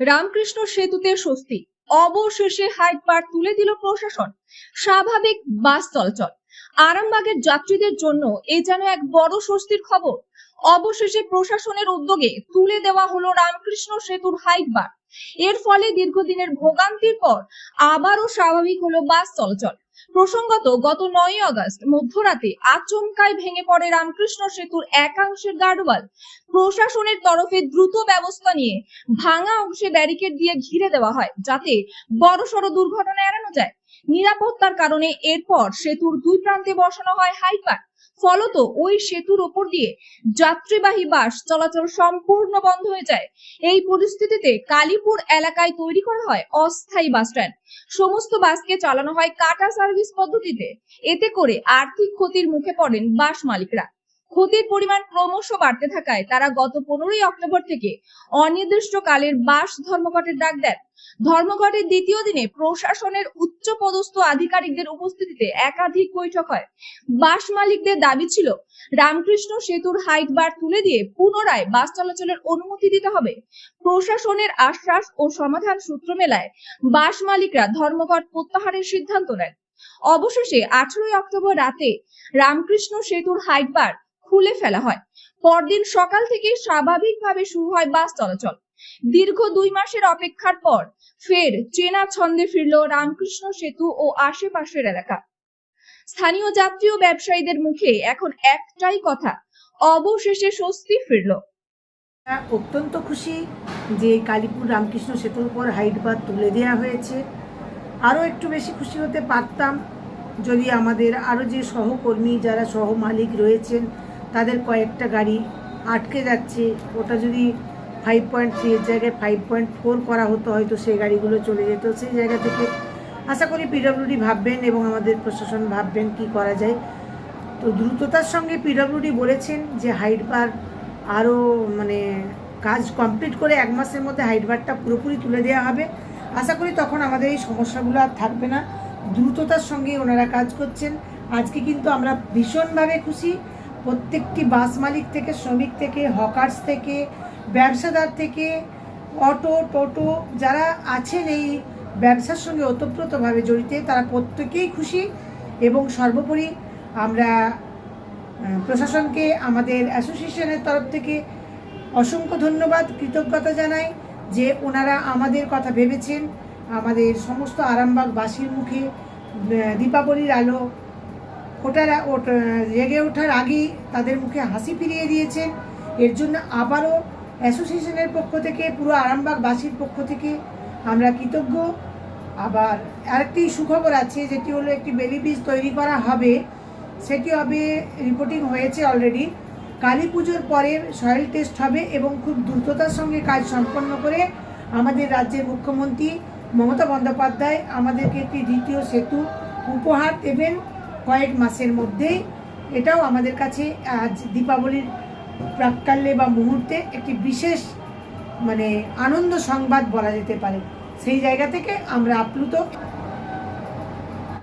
রামকৃষ্ণ সেতুতে স্বস্তি। অবশেষে হাইট পার তুলে দিল প্রশাসন। স্বাভাবিক বাস চলাচল। আরামবাগের যাত্রীদের জন্য এ যেন এক বড় স্বস্তির খবর। অবশেষে প্রশাসনের উদ্যোগে তুলে দেওয়া হলো রামকৃষ্ণ সেতুর হাইট বার এর ফলে দীর্ঘদিনের ভোগান্তির পর আবারও স্বাভাবিক হলো বাস চলাচল। প্রসঙ্গত, গত নয় আগস্ট মধ্যরাতে আচমকায় ভেঙে পড়ে রামকৃষ্ণ সেতুর একাংশের গার্ডওয়াল। প্রশাসনের তরফে দ্রুত ব্যবস্থা নিয়ে ভাঙা অংশে ব্যারিকেড দিয়ে ঘিরে দেওয়া হয়, যাতে বড়সড় দুর্ঘটনা এড়ানো যায়। নিরাপত্তার কারণে এরপর সেতুর দুই প্রান্তে বসানো হয় হাইপার। ফলত ওই সেতুর ওপর দিয়ে যাত্রীবাহী বাস চলাচল সম্পূর্ণ বন্ধ হয়ে যায়। এই পরিস্থিতিতে কালীপুর এলাকায় তৈরি করা হয় অস্থায়ী বাস স্ট্যান্ড। সমস্ত বাসকে চালানো হয় কাটা সার্ভিস পদ্ধতিতে। এতে করে আর্থিক ক্ষতির মুখে পড়েন বাস মালিকরা। ক্ষতির পরিমাণ ক্রমশ বাড়তে থাকায় তারা গত পনেরোই অক্টোবর থেকে অনির্দিষ্টকালের বাস ধর্মঘটের ডাক দেন। ধর্মঘটের দ্বিতীয় দিনে প্রশাসনের উচ্চ পদস্থ আধিকারিকদের উপস্থিতিতে একাধিক বৈঠক হয়। বাস মালিকদের দাবি ছিল, রামকৃষ্ণ সেতুর হাইট বার তুলে দিয়ে পুনরায় বাস চলাচলের অনুমতি দিতে হবে। প্রশাসনের আশ্বাস ও সমাধান সূত্র মেলায় বাস মালিকরা ধর্মঘট প্রত্যাহারের সিদ্ধান্ত নেন। অবশেষে আঠারোই অক্টোবর রাতে রামকৃষ্ণ সেতুর হাইট বার খুলে ফেলা হয়। পরদিন সকাল থেকে স্বাভাবিকভাবে শুরু হয় বাস চলাচল। দীর্ঘ দুই মাসের অপেক্ষার পর ফের চেনা ছন্দে ফিরল রামকৃষ্ণ সেতু ও আশেপাশের এলাকা। স্থানীয় যাত্রী ও ব্যবসায়ীদের মুখে এখন একটাই কথা, অবশেষে স্বস্তি ফিরল। অত্যন্ত খুশি যে কালীপুর রামকৃষ্ণ সেতুর উপর হাইট বার তুলে দেওয়া হয়েছে। আরও একটু বেশি খুশি হতে পারতাম যদি আমাদের আরও যে সহকর্মী যারা সহ মালিক রয়েছেন তাদের কয়েকটা গাড়ি আটকে যাচ্ছে। ওটা যদি ফাইভ পয়েন্ট থ্রির জায়গায় ফাইভ পয়েন্ট ফোর করা হতো, হয়তো সেই গাড়িগুলো চলে যেত। সেই জায়গা থেকে আশা করি পিডব্লিউডি ভাববেন এবং আমাদের প্রশাসন ভাববেন কি করা যায়। তো দ্রুততার সঙ্গে পিডব্লিউডি বলেছেন যে হাইট বার আরও মানে কাজ কমপ্লিট করে এক মাসের মধ্যে হাইট বারটা পুরোপুরি তুলে দেওয়া হবে। আশা করি তখন আমাদের এই সমস্যাগুলো আর থাকবে না। দ্রুততার সঙ্গে ওনারা কাজ করছেন। আজকে কিন্তু আমরা ভীষণভাবে খুশি। প্রত্যেকটি বাস মালিক থেকে, শ্রমিক থেকে, হকার্স থেকে, ব্যবসাদার থেকে, অটো, টোটো যারা আছেন এই ব্যবসার সঙ্গে ওতপ্রোতভাবে জড়িত, তারা প্রত্যেকেই খুশি এবং সর্বোপরি আমরা প্রশাসনকে, আমাদের অ্যাসোসিয়েশনের তরফ থেকে অসংখ্য ধন্যবাদ, কৃতজ্ঞতা জানাই যে ওনারা আমাদের কথা ভেবেছেন। আমাদের সমস্ত আরামবাগবাসীর মুখে দীপাবলির আলো ওঠ- জেগে ওঠার আগেই তাদের মুখে হাসি ফিরিয়ে দিয়েছেন এর জন্য আবারও অ্যাসোসিয়েশনের পক্ষ থেকে, পুরো আরামবাগবাসীর পক্ষ থেকে আমরা কৃতজ্ঞ। আবার আরেকটি সুখবর আছে, যেটি হলো একটি বেলি বীজ তৈরি করা হবে। সেটি হবে রিপোর্টিং হয়েছে অলরেডি কালী পুজোর পরে সয়েল টেস্ট হবে এবং খুব দ্রুততার সঙ্গে কাজ সম্পন্ন করে আমাদের রাজ্যের মুখ্যমন্ত্রী মমতা বন্দ্যোপাধ্যায় আমাদেরকে একটি দ্বিতীয় সেতু উপহার দেবেন। কয়েক মাসের মধ্যেই এটাও আমাদের কাছে আজ দীপাবলির প্রাককালে বা মুহূর্তে একটি বিশেষ মানে আনন্দ সংবাদ বলা যেতে পারে। সেই জায়গা থেকে আমরা আপ্লুত।